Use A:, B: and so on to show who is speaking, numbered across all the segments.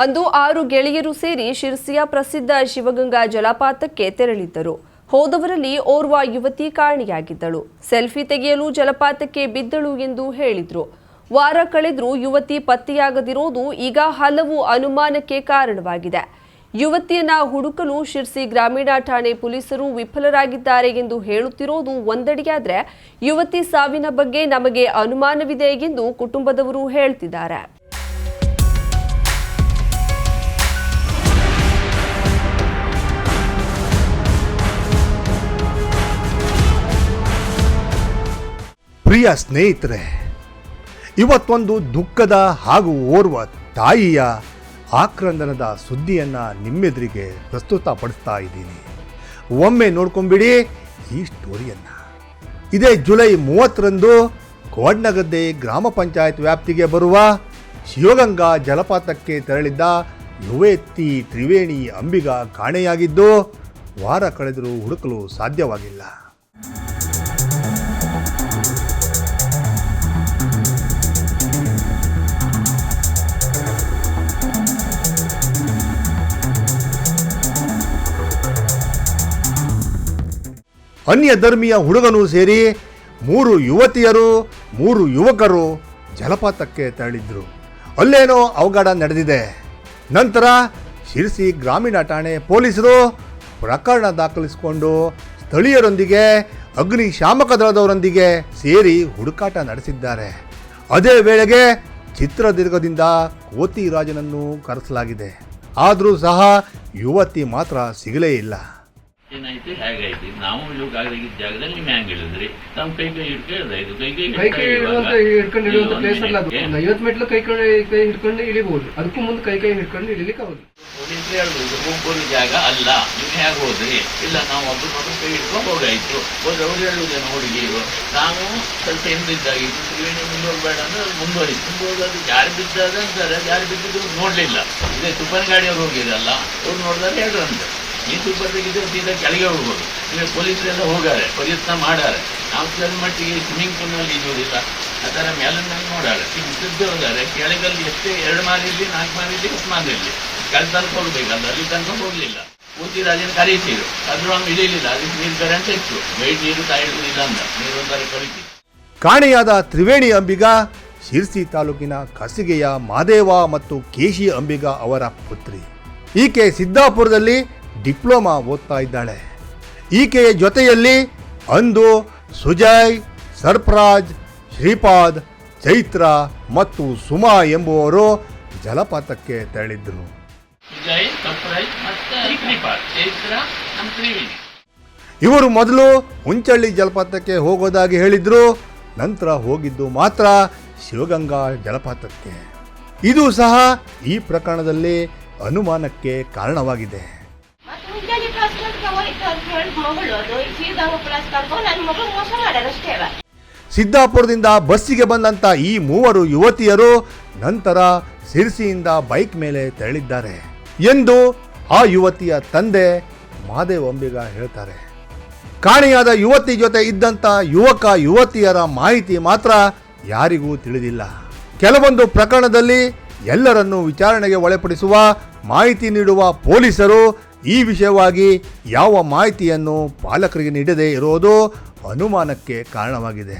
A: ಅಂದು ಆರು ಗೆಳೆಯರು ಸೇರಿ ಶಿರ್ಸಿಯ ಪ್ರಸಿದ್ಧ ಶಿವಗಂಗಾ ಜಲಪಾತಕ್ಕೆ ತೆರಳಿದ್ದರು. ಹೋದವರಲ್ಲಿ ಓರ್ವ ಯುವತಿ ಕಾಣಿಯಾಗಿದ್ದಳು. ಸೆಲ್ಫಿ ತೆಗೆಯಲು ಜಲಪಾತಕ್ಕೆ ಬಿದ್ದಳು ಎಂದು ಹೇಳಿದ್ರು. ವಾರ ಕಳೆದರೂ ಯುವತಿ ಪತ್ತೆಯಾಗದಿರೋದು ಈಗ ಹಲವು ಅನುಮಾನಕ್ಕೆ ಕಾರಣವಾಗಿದೆ. ಯುವತಿಯನ್ನ ಹುಡುಕಲು ಶಿರ್ಸಿ ಗ್ರಾಮೀಣ ಠಾಣೆ ಪೊಲೀಸರು ವಿಫಲರಾಗಿದ್ದಾರೆ ಎಂದು ಹೇಳುತ್ತಿರೋದು ಒಂದಡಿಯಾದರೆ ಯುವತಿ ಸಾವಿನ ಬಗ್ಗೆ ನಮಗೆ ಅನುಮಾನವಿದೆ ಎಂದು ಕುಟುಂಬದವರು ಹೇಳ್ತಿದ್ದಾರೆ.
B: ಪ್ರಿಯ ಸ್ನೇಹಿತರೆ, ಇವತ್ತೊಂದು ದುಃಖದ ಹಾಗೂ ಓರ್ವ ತಾಯಿಯ ಆಕ್ರಂದನದ ಸುದ್ದಿಯನ್ನು ನಿಮ್ಮೆದುರಿಗೆ ಪ್ರಸ್ತುತಪಡಿಸ್ತಾ ಇದ್ದೀನಿ. ಒಮ್ಮೆ ನೋಡ್ಕೊಂಬಿಡಿ ಈ ಸ್ಟೋರಿಯನ್ನು. ಇದೇ ಜುಲೈ ಮೂವತ್ತರಂದು ಕೋಡ್ನಗದ್ದೆ ಗ್ರಾಮ ಪಂಚಾಯತ್ ವ್ಯಾಪ್ತಿಗೆ ಬರುವ ಶಿವಗಂಗಾ ಜಲಪಾತಕ್ಕೆ ತೆರಳಿದ್ದ ನುವೆತ್ತಿ ತ್ರಿವೇಣಿ ಅಂಬಿಗ ಕಾಣೆಯಾಗಿದ್ದು ವಾರ ಕಳೆದರೂ ಹುಡುಕಲು ಸಾಧ್ಯವಾಗಿಲ್ಲ. ಅನ್ಯ ಧರ್ಮೀಯ ಹುಡುಗನೂ ಸೇರಿ ಮೂರು ಯುವತಿಯರು, ಮೂರು ಯುವಕರು ಜಲಪಾತಕ್ಕೆ ತೆರಳಿದ್ರು. ಅಲ್ಲೇನೋ ಅವಘಡ ನಡೆದಿದೆ. ನಂತರ ಶಿರ್ಸಿ ಗ್ರಾಮೀಣ ಠಾಣೆ ಪೊಲೀಸರು ಪ್ರಕರಣ ದಾಖಲಿಸಿಕೊಂಡು ಸ್ಥಳೀಯರೊಂದಿಗೆ ಅಗ್ನಿಶಾಮಕ ದಳದವರೊಂದಿಗೆ ಸೇರಿ ಹುಡುಕಾಟ ನಡೆಸಿದ್ದಾರೆ. ಅದೇ ವೇಳೆಗೆ ಚಿತ್ರದುರ್ಗದಿಂದ ಕೋತಿ ರಾಜನನ್ನು ಕರೆಸಲಾಗಿದೆ. ಆದರೂ ಸಹ ಯುವತಿ ಮಾತ್ರ ಸಿಗಲೇ ಇಲ್ಲ.
C: ಏನಾಯ್ತು ಹೇಗಾಯ್ತು. ನಾವು ಇಳಿಯೋಕಾಗದಾಗಿದ್ದ ಜಾಗದಲ್ಲಿ ನೀವು ಹೆಂಗ್ ಹೇಳಿದ್ರಿ ನಮ್ಮ ಕೈ ಕೈ ಹಿಡ್ಕೊಳ್ಳೋದ ಇದು ಕೈ ಕೈ
D: ಕೈ ಕೈ ಹಿಡ್ಕೊಂಡು ಇಡುವಂತ ಪ್ಲೇಸ್ ಅಲ್ಲ ಅದು. ಒಂದು ಐವತ್ತು ಮೆಟ್ಲು ಕೈ ಕೈ ಕೈ ಹಿಡ್ಕೊಂಡು ಇಳಿಬಹುದು ಅದಕ್ಕೂ ಮುಂದೆ ಕೈ ಕೈ ಹಿಡ್ಕೊಂಡು ಇಳಿಲಿಕ್ಕೆ ಆಗುದು
C: ಹೇಳ್ಬೋದು. ಹೋಗ್ಬೋದು ಜಾಗ ಅಲ್ಲ. ನೀವು ಹೇಗೆ ಹೋದ್ರಿ? ಇಲ್ಲ ನಾವು ಒಬ್ರು ಮಗು ಕೈ ಹಿಡ್ಕೊಂಡು ಹೋಗಾಯ್ತು. ಹೋದ್ರೆ ಅವ್ರು ಹೇಳುವುದೇನು ಹುಡುಗಿರು ನಾವು ಸ್ವಲ್ಪ ಹಿಂದಿದ್ದಾಗಿತ್ತು ತ್ರಿವೇಣಿ ಮುಂದುವರ್ಬೇಡ ಅಂದ್ರೆ ಅದು ಮುಂದುವರಿತು. ಮುಂದುವರೆದು ಯಾರು ಬಿದ್ದಾಗ ಅಂತಾರೆ ಯಾರು ಬಿದ್ದಿದ್ರು ನೋಡ್ಲಿಲ್ಲ. ಇದೇ ತುಪ್ಪನ ಗಾಡಿಯವ್ರು ಹೋಗಿರಲ್ಲ ಅವ್ರು ನೋಡಿದಾಗ ಹೇಳ್ರು ಅಂತ ತುಪ್ಪ ತೆಗೆದು ಸೀದಾ ಕೆಳಗೆ ಹೋಗ್ಬೋದು. ಈಗ ಪೊಲೀಸರೆಲ್ಲ ಹೋಗಾರೆ, ಪ್ರಯತ್ನ ಮಾಡಾರೆ. ನಾವು ಕೆಲವು ಮಟ್ಟಿಗೆ ಸ್ವಿಮ್ಮಿಂಗ್ ಪೂಲ್ನಲ್ಲಿ ಇರುವುದಿಲ್ಲ. ಆ ಥರ ಮೇಲನ್ನ ನೋಡಾರೆ. ಸಿದ್ಧ ಹೋಗಾರೆ ಕೆಳಗಲ್ಲಿ ಎಷ್ಟೇ ಎರಡು ಮಾರಿ ಇರಲಿ, ನಾಲ್ಕು ಮಾರಿ ಇರಲಿ, ಹತ್ತು ಮಾರಿ ಇರಲಿ. ಕೆಳ ತನಕ ಹೋಗ್ಬೇಕಲ್ಲ ಅಲ್ಲಿ ತನಕ ಹೋಗಲಿಲ್ಲ. ಪೂರ್ತಿ ರಾಜನ ಕರೀತಿರು. ಅದ್ರ ಅವ್ನು ಇಳಿಲಿಲ್ಲ ಅದಕ್ಕೆ ನೀರು ಅಂತ ಇತ್ತು. ವೈಟ್ ನೀರು ತಾಯಿಡುವುದಿಲ್ಲ ಅಂತ ನೀರು ಒಂಥರ ಕಳಿತಿ
B: ಕಾಣೆಯಾದ ತ್ರಿವೇಣಿ ಅಂಬಿಗ, ಶಿರ್ಸಿ ತಾಲೂಕಿನ ಕಸಿಗೆಯ ಮಾದೇವ ಮತ್ತು ಕೇಶಿ ಅಂಬಿಗ ಅವರ ಪುತ್ರಿ. ಈಕೆ ಸಿದ್ದಾಪುರದಲ್ಲಿ ಡಿಪ್ಲೊಮಾ ಓದ್ತಾ ಇದ್ದಾಳೆ. ಈಕೆಯ ಜೊತೆಯಲ್ಲಿ ಅಂದು ಸುಜಯ್ ಸರ್ಫರಾಜ್ ಶ್ರೀಪಾದ್ ಚೈತ್ರ ಮತ್ತು ಸುಮಾ ಎಂಬುವರು ಜಲಪಾತಕ್ಕೆ
C: ತೆರಳಿದ್ರು
B: ಇವರು ಮೊದಲು ಹುಂಚಳ್ಳಿ ಜಲಪಾತಕ್ಕೆ ಹೋಗೋದಾಗಿ ಹೇಳಿದ್ರು ನಂತರ ಹೋಗಿದ್ದು ಮಾತ್ರ ಶಿವಗಂಗಾ ಜಲಪಾತಕ್ಕೆ. ಇದು ಸಹ ಈ ಪ್ರಕರಣದಲ್ಲಿ ಅನುಮಾನಕ್ಕೆ ಕಾರಣವಾಗಿದೆ. ಸಿದ್ದಾಪುರದಿಂದ ಬಸ್ಸಿಗೆ ಬಂದಂತ ಈ ಮೂವರು ಯುವತಿಯರು ನಂತರ ಸಿರ್ಸಿಯಿಂದ ಬೈಕ್ ಮೇಲೆ ತೆರಳಿದ್ದಾರೆ ಎಂದು ಆ ಯುವತಿಯ ತಂದೆ ಮಾದೇವ್ ಅಂಬಿಗ ಹೇಳ್ತಾರೆ. ಕಾಣೆಯಾದ ಯುವತಿ ಜೊತೆ ಇದ್ದಂತ ಯುವಕ ಯುವತಿಯರ ಮಾಹಿತಿ ಮಾತ್ರ ಯಾರಿಗೂ ತಿಳಿದಿಲ್ಲ. ಕೆಲವೊಂದು ಪ್ರಕರಣದಲ್ಲಿ ಎಲ್ಲರನ್ನೂ ವಿಚಾರಣೆಗೆ ಒಳಪಡಿಸುವ ಮಾಹಿತಿ ನೀಡುವ ಪೊಲೀಸರು ಈ ವಿಷಯವಾಗಿ ಯಾವ ಮಾಹಿತಿಯನ್ನು ಪಾಲಕರಿಗೆ ನೀಡದೆ ಇರೋದು ಅನುಮಾನಕ್ಕೆ ಕಾರಣವಾಗಿದೆ.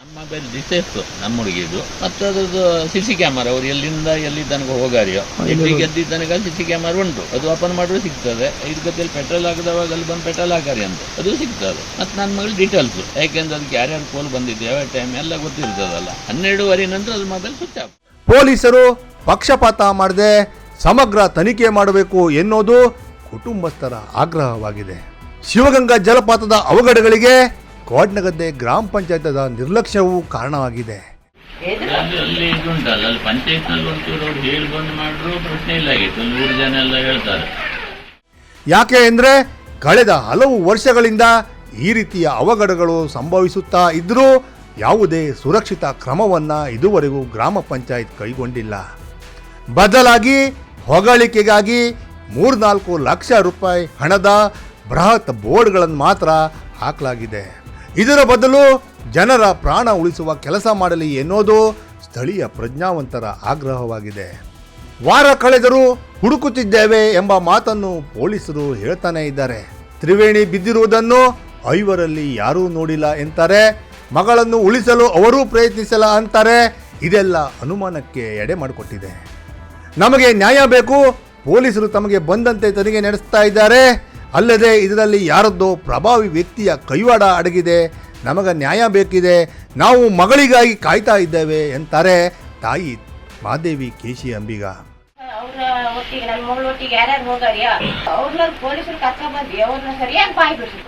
C: ನಮ್ಮ ಮೊಬೈಲ್ ಡಿಸೆಸ್ ನಮ್ಮ ಹುಡುಗಿದು ಮತ್ತೆ ಅದ್ರದ್ದು ಸಿ ಸಿ ಕ್ಯಾಮರಾ ಅವ್ರು ಎಲ್ಲಿಂದ ಎಲ್ಲಿ ತನಕ ಹೋಗಾರಿಯೋ ಎಲ್ಲಿ ಗೆದ್ದಿ ತನಕ ಸಿ ಸಿ ಕ್ಯಾಮರಾ ಉಂಟು. ಅದು ಓಪನ್ ಮಾಡಿದ್ರೆ ಸಿಗ್ತದೆ. ಇದ್ರ ಗತಿಯಲ್ಲಿ ಪೆಟ್ರೋಲ್ ಹಾಕಿದವಾಗ ಅಲ್ಲಿ ಬಂದು ಪೆಟ್ರೋಲ್ ಹಾಕಾರಿ ಅಂತ. ಅದು ಸಿಗ್ತದೆ. ಮತ್ತೆ ನನ್ನ ಮಗಳು ಡೀಟೇಲ್ಸ್ ಯಾಕೆಂದ್ರೆ ಅದಕ್ಕೆ ಯಾರ್ಯಾರು ಫೋನ್ ಬಂದಿದ್ದು ಯಾವ ಟೈಮ್ ಎಲ್ಲ ಗೊತ್ತಿರ್ತದಲ್ಲ. ಹನ್ನೆರಡುವರೆ ನಂತರ ಅದು ಮೊಬೈಲ್ ಸ್ವಿಚ್ ಆಫ್
B: ಪೊಲೀಸರು ಪಕ್ಷಪಾತ ಮಾಡದೆ ಸಮಗ್ರ ತನಿಖೆ ಮಾಡಬೇಕು ಎನ್ನುವುದು ಕುಟುಂಬಸ್ಥರ ಆಗ್ರಹವಾಗಿದೆ. ಶಿವಗಂಗಾ ಜಲಪಾತದ ಅವಘಡಗಳಿಗೆ ಕೋಡ್ನಗದ್ದೆ ಗ್ರಾಮ ಪಂಚಾಯತದ ನಿರ್ಲಕ್ಷ್ಯವೂ ಕಾರಣವಾಗಿದೆ.
C: ಅಲ್ಲಿ ಅಲ್ಲಿ ಇದುಂಟಲ್ಲ ಅಲ್ಲಿ ಪಂಚಾಯತ್ನಲ್ಲಿ ಒಂಚೂರು ಅವ್ರು ಹೇಳಿ ಬಂದು ಮಾಡ್ರು ಪ್ರಶ್ನೆ ಇಲ್ಲ ಆಗಿತ್ತು. ಅಲ್ಲಿ ಜನ ಎಲ್ಲ ಹೇಳ್ತಾರೆ.
B: ಯಾಕೆ ಅಂದರೆ ಕಳೆದ ಹಲವು ವರ್ಷಗಳಿಂದ ಈ ರೀತಿಯ ಅವಘಡಗಳು ಸಂಭವಿಸುತ್ತಾ ಇದ್ದರೂ ಯಾವುದೇ ಸುರಕ್ಷಿತ ಕ್ರಮವನ್ನು ಇದುವರೆಗೂ ಗ್ರಾಮ ಪಂಚಾಯತ್ ಕೈಗೊಂಡಿಲ್ಲ. ಬದಲಾಗಿ ಹೊಗಳಿಕೆಗಾಗಿ ಮೂರ್ನಾಲ್ಕು ಲಕ್ಷ ರೂಪಾಯಿ ಹಣದ ಬೃಹತ್ ಬೋರ್ಡ್ಗಳನ್ನು ಮಾತ್ರ ಹಾಕಲಾಗಿದೆ. ಇದರ ಬದಲು ಜನರ ಪ್ರಾಣ ಉಳಿಸುವ ಕೆಲಸ ಮಾಡಲಿ ಎನ್ನುವುದು ಸ್ಥಳೀಯ ಪ್ರಜ್ಞಾವಂತರ ಆಗ್ರಹವಾಗಿದೆ. ವಾರ ಕಳೆದರೂ ಹುಡುಕುತ್ತಿದ್ದೇವೆ ಎಂಬ ಮಾತನ್ನು ಪೊಲೀಸರು ಹೇಳ್ತಾನೆ ಇದ್ದಾರೆ. ತ್ರಿವೇಣಿ ಬಿದ್ದಿರುವುದನ್ನು ಐವರಲ್ಲಿ ಯಾರೂ ನೋಡಿಲ್ಲ ಎಂತಾರೆ, ಮಗಳನ್ನು ಉಳಿಸಲು ಅವರೂ ಪ್ರಯತ್ನಿಸಲ್ಲ ಅಂತಾರೆ, ಇದೆಲ್ಲ ಅನುಮಾನಕ್ಕೆ ಎಡೆ ಮಾಡಿಕೊಟ್ಟಿದೆ. ನಮಗೆ ನ್ಯಾಯ ಬೇಕು ಪೊಲೀಸರು ತಮಗೆ ಬಂದಂತೆ ತನಿಖೆ ನಡೆಸ್ತಾ ಇದ್ದಾರೆ. ಅಲ್ಲದೆ ಇದರಲ್ಲಿ ಯಾರದ್ದೋ ಪ್ರಭಾವಿ ವ್ಯಕ್ತಿಯ ಕೈವಾಡ ಅಡಗಿದೆ. ನಮಗೆ ನ್ಯಾಯ ಬೇಕಿದೆ. ನಾವು ಮಗಳಿಗಾಗಿ ಕಾಯ್ತಾ ಇದ್ದೇವೆ ಎಂತಾರೆ ತಾಯಿ ಮಾದೇವಿ ಕೇಶಿ ಅಂಬಿಗ.
E: ಅವ್ರ ಒಟ್ಟಿಗೆ ನನ್ನ ಮಗಳ ಒಟ್ಟಿಗೆ ಯಾರ್ಯಾರು ಹೋಗಾರಿಯ? ಅವ್ರನ್ನ ಪೊಲೀಸರು ಕರ್ಕೊಂಡ್ ಬಂದ್ವಿ. ಅವ್ರನ್ನ ಸರಿಯಾಗಿ ಬಾಯ್
C: ಬಿಡ್ತಾರೆ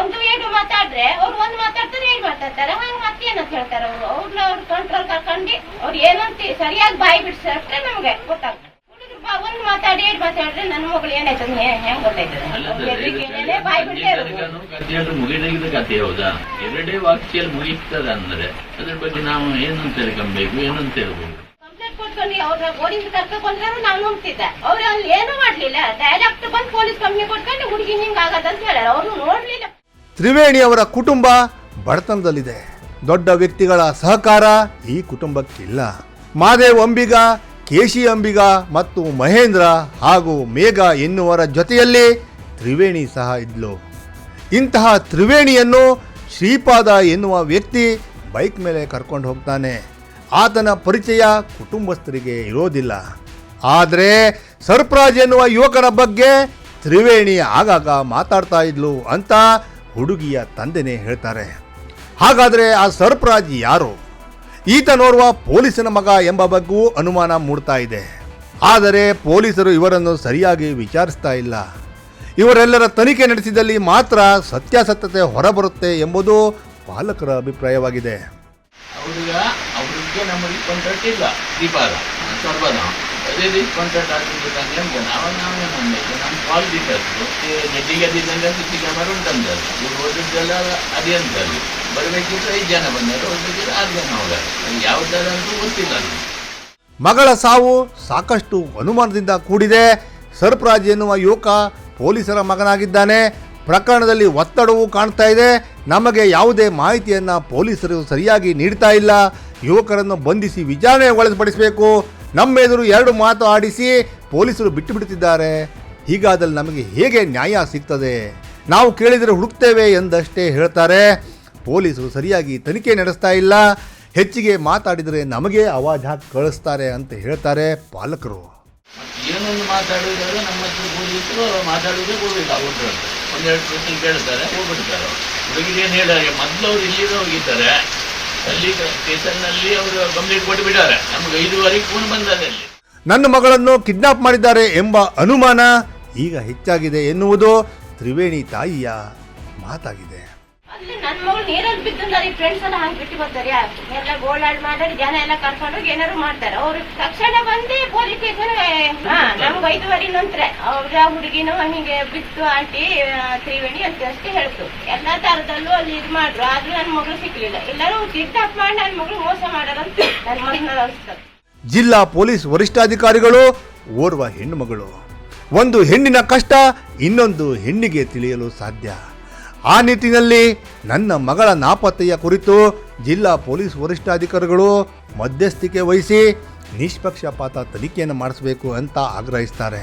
E: ಒಂದು ಏನು ಮಾತಾಡ್ರೆ ಅವ್ರು ಒಂದ್ ಮಾತಾಡ್ತಾರೆ ಏನ್ ಮಾತಾಡ್ತಾರೆ? ಹಂಗ ಮತ್ತೇನಂತ ಹೇಳ್ತಾರೆ ಅವ್ರು. ಅವ್ರನ್ನ ಅವ್ರ ಕಂಟ್ರೋಲ್ ಕರ್ಕೊಂಡು ಅವ್ರು ಏನಂತ ಸರಿಯಾಗಿ ಬಾಯಿ ಬಿಡ್ಸಷ್ಟೇ ನಮ್ಗೆ ಗೊತ್ತಾಗ್ತದೆ. ಒಂದ್ ಮಾತಾಡಿ ಏನ್ ಮಾತಾಡ್ರೆ ನನ್ನ ಮಗಳು ಏನಾಯ್ತು? ಹೆಂಗ್ ಗೊತ್ತಾಯ್ತದೆ?
C: ಬಾಯ್
E: ಹೆದ್ರಿಕೆಯಿಂದಲೇ ಬಾಯಿ ಬಿಡ್ತೇ ಇರೋದು.
C: ಕಥೆಯಾದ್ರೂ ಮುಗಿದ ಕಥೆ ಹೌದಾ? ಎರಡೇ ವಾಕ್ಯಲ್ಲಿ ಮುಗಿತದ ಅಂದ್ರೆ ಅದ್ರ ಬಗ್ಗೆ ನಾವು ಏನಂತ ಹೇಳ್ಕೊಬೇಕು ಏನಂತ ಹೇಳ್ಬೇಕು
E: ಕೊಟ್ಕೊಂಡು ಅವ್ರ ಪೊಲೀಸ್ ಕರ್ಕೊಂಡ್ ನಾನು ನಾವು ನಂಬ್ತಿದ್ದೆ ಅವ್ರು ಅಲ್ಲಿ ಏನು ಮಾಡ್ಲಿಲ್ಲ. ಡೈರೆಕ್ಟ್ ಬಂದು ಪೊಲೀಸ್ ಕಂಪ್ನಿ ಕೊಟ್ಕೊಂಡು ಹುಡುಗಿ ಹಿಂಗ್ ಆಗದಂತ ಹೇಳ್ಯಾರ. ಅವ್ರು ನೋಡ್ಲಿಲ್ಲ.
B: ತ್ರಿವೇಣಿ ಅವರ ಕುಟುಂಬ ಬಡತನದಲ್ಲಿದೆ. ದೊಡ್ಡ ವ್ಯಕ್ತಿಗಳ ಸಹಕಾರ ಈ ಕುಟುಂಬಕ್ಕಿಲ್ಲ. ಮಾದೇವ್ ಅಂಬಿಗ, ಕೇಶಿ ಅಂಬಿಗ ಮತ್ತು ಮಹೇಂದ್ರ ಹಾಗೂ ಮೇಘ ಎನ್ನುವರ ಜೊತೆಯಲ್ಲಿ ತ್ರಿವೇಣಿ ಸಹ ಇದ್ಲು. ಇಂತಹ ತ್ರಿವೇಣಿಯನ್ನು ಶ್ರೀಪಾದ ಎನ್ನುವ ವ್ಯಕ್ತಿ ಬೈಕ್ ಮೇಲೆ ಕರ್ಕೊಂಡು ಹೋಗ್ತಾನೆ. ಆತನ ಪರಿಚಯ ಕುಟುಂಬಸ್ಥರಿಗೆ ಇರೋದಿಲ್ಲ. ಆದರೆ ಸರ್ಪ್ರಾಜ್ ಎನ್ನುವ ಯುವಕರ ಬಗ್ಗೆ ತ್ರಿವೇಣಿ ಆಗಾಗ ಮಾತಾಡ್ತಾ ಇದ್ಲು ಅಂತ ಹುಡುಗಿಯ ತಂದೆನೇ ಹೇಳ್ತಾರೆ. ಹಾಗಾದರೆ ಆ ಸರ್ಪ್ರಾಜ್ ಯಾರು? ಈತನೋರ್ವ ಪೊಲೀಸನ ಮಗ ಎಂಬ ಬಗ್ಗೂ ಅನುಮಾನ ಮೂಡ್ತಾ ಇದೆ. ಆದರೆ ಪೊಲೀಸರು ಇವರನ್ನು ಸರಿಯಾಗಿ ವಿಚಾರಿಸ್ತಾ ಇಲ್ಲ. ಇವರೆಲ್ಲರ ತನಿಖೆ ನಡೆಸಿದಲ್ಲಿ ಮಾತ್ರ ಸತ್ಯಾಸತ್ಯತೆ ಹೊರಬರುತ್ತೆ ಎಂಬುದು ಪಾಲಕರ ಅಭಿಪ್ರಾಯವಾಗಿದೆ.
C: ಅವ್ರಿಗೆ ನಮಗೆ ಕಾಂಟ್ರಾಕ್ಟ್ ಇಲ್ಲ ದೀಪಾಲ ಸರ್ವದ ಅದೇ ರೀತಿ ಕಾಂಟ್ರಾಕ್ಟ್ ಆಗಿರ್ಬೇಕಂದ್ರೆ ಅಂತ ನಾವು, ನಾವೇ ಮಾಡಬೇಕು ನಮ್ಮ ಕಾಲ್ ಕಲ್ತು ಗೆಡ್ಡಿಗೆ ಅದಿದ್ದಂಗೆ ಸಿಟಿ ಕ್ಯಾಮರಾ ಉಂಟಂದದ್ದು ಇವ್ರು ಓದಿದ್ದೆಲ್ಲ ಅದೇ. ಅಂತಲ್ಲಿ ಬರಬೇಕಿದ್ರೆ ಐದು ಜನ ಬಂದರು. ಓದಬೇಕಿದ್ರೆ ಆರು ಜನ ಹೋಗಾರೆ ಯಾವ ಅಂತೂ ಗೊತ್ತಿಲ್ಲ ಅದು.
B: ಮಗಳ ಸಾವು ಸಾಕಷ್ಟು ಅನುಮಾನದಿಂದ ಕೂಡಿದೆ. ಸರ್ಪ್ರಾಜ್ ಎನ್ನುವ ಯುವಕ ಪೊಲೀಸರ ಮಗನಾಗಿದ್ದಾನೆ. ಪ್ರಕರಣದಲ್ಲಿ ಒತ್ತಡವೂ ಕಾಣ್ತಾ ಇದೆ. ನಮಗೆ ಯಾವುದೇ ಮಾಹಿತಿಯನ್ನು ಪೊಲೀಸರು ಸರಿಯಾಗಿ ನೀಡ್ತಾ ಇಲ್ಲ. ಯುವಕರನ್ನು ಬಂಧಿಸಿ ವಿಚಾರಣೆ ಒಳಪಡಿಸಬೇಕು. ನಮ್ಮ ಎದುರು ಎರಡು ಮಾತು ಆಡಿಸಿ ಪೊಲೀಸರು ಬಿಟ್ಟು ಬಿಡುತ್ತಿದ್ದಾರೆ ಹೀಗಾದಲ್ಲಿ ನಮಗೆ ಹೇಗೆ ನ್ಯಾಯ ಸಿಗ್ತದೆ? ನಾವು ಕೇಳಿದರೆ ಹುಡುಕ್ತೇವೆ ಎಂದಷ್ಟೇ ಹೇಳ್ತಾರೆ. ಪೊಲೀಸರು ಸರಿಯಾಗಿ ತನಿಖೆ ನಡೆಸ್ತಾ ಇಲ್ಲ. ಹೆಚ್ಚಿಗೆ ಮಾತಾಡಿದರೆ ನಮಗೆ ಅವಾಜ್ ಹಾಕಿ ಕಳಿಸ್ತಾರೆ ಅಂತ ಹೇಳ್ತಾರೆ ಪಾಲಕರು.
C: ಏನೊಂದು ಮಾತಾಡಿದ್ರೆ ನಮ್ಮ ಹತ್ರ ಪೊಲೀಸರು ಮಾತಾಡೋದೇ ಅವ್ರ ಒಂದೆರಡು ಕೇಳ್ತಾರೆ, ಹೋಗ್ಬಿಡ್ತಾರೆ ಹುಡುಗಿಗೆ ಏನು ಹೇಳಾರೆ ಮೊದಲು ಅವ್ರು ಇಲ್ಲಿಗೆ ಹೋಗಿದ್ದಾರೆ
B: ನನ್ನ ಮಗಳನ್ನು ಕಿಡ್ನಾಪ್ ಮಾಡಿದ್ದಾರೆ ಎಂಬ ಅನುಮಾನ ಈಗ ಹೆಚ್ಚಾಗಿದೆ ಎನ್ನುವುದು ತ್ರಿವೇಣಿ ತಾಯಿಯ ಮಾತಾಗಿದೆ.
E: ನನ್ ಮಗಳು ನೀರಲ್ಲಿ ಬಿದ್ದಂದಾರಿ ಫ್ರೆಂಡ್ಸ್ ಎಲ್ಲ ಹಂಗ್ ಬಿಟ್ಟು ಬರ್ತಾರೆ. ಎಲ್ಲ ಗೋಳಾಡ್ ಮಾಡಿ ಜನ ಎಲ್ಲ ಕರ್ಕೊಂಡು ಹೋಗಿ ಏನಾರು ಮಾಡ್ತಾರೆ. ಅವ್ರು ತಕ್ಷಣ ಬಂದು ಪೊಲೀಸ್ ಸ್ಟೇಷನ್ ನಮ್ಗೆ ಐದುವರೆ ನಂತರ ಅವ್ರ ಹುಡುಗಿನ ಹಿಂಗೆ ಬಿತ್ತು ಆಂಟಿ ತ್ರಿವೇಣಿ ಅಂತ ಅಷ್ಟೇ ಹೇಳ್ತು. ಎಲ್ಲ ತರದಲ್ಲೂ ಅಲ್ಲಿ ಇದು ಮಾಡ್ರು. ಆದ್ರೂ ನನ್ ಮಗಳು ಸಿಕ್ಲಿಲ್ಲ. ಎಲ್ಲರೂ ಕಿಡ್ನಾಪ್ ಮಾಡಿ ನನ್ ಮಗಳು ಮೋಸ ಮಾಡಾರಂತ ನನ್ ಮಗನ
B: ಜಿಲ್ಲಾ ಪೊಲೀಸ್ ವರಿಷ್ಠಾಧಿಕಾರಿಗಳು, ಓರ್ವ ಹೆಣ್ಣು ಮಗಳು. ಒಂದು ಹೆಣ್ಣಿನ ಕಷ್ಟ, ಇನ್ನೊಂದು ಹೆಣ್ಣಿಗೆ ತಿಳಿಯಲು ಸಾಧ್ಯ. ಆ ನಿಟ್ಟಿನಲ್ಲಿ ನನ್ನ ಮಗಳ ನಾಪತ್ತೆಯ ಕುರಿತು ಜಿಲ್ಲಾ ಪೊಲೀಸ್ ವರಿಷ್ಠಾಧಿಕಾರಿಗಳು ಮಧ್ಯಸ್ಥಿಕೆ ವಹಿಸಿ ನಿಷ್ಪಕ್ಷಪಾತ ತನಿಖೆಯನ್ನು ಮಾಡಿಸಬೇಕು ಅಂತ ಆಗ್ರಹಿಸ್ತಾರೆ.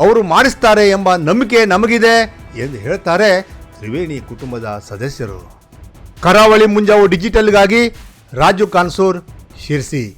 B: ಅವರು ಮಾಡಿಸ್ತಾರೆ ಎಂಬ ನಂಬಿಕೆ ನಮಗಿದೆ ಎಂದು ಹೇಳ್ತಾರೆ ತ್ರಿವೇಣಿ ಕುಟುಂಬದ ಸದಸ್ಯರು. ಕರಾವಳಿ ಮುಂಜಾವು ಡಿಜಿಟಲ್ಗಾಗಿ ರಾಜು ಕಾನ್ಸೂರ್ ಶಿರ್ಸಿ.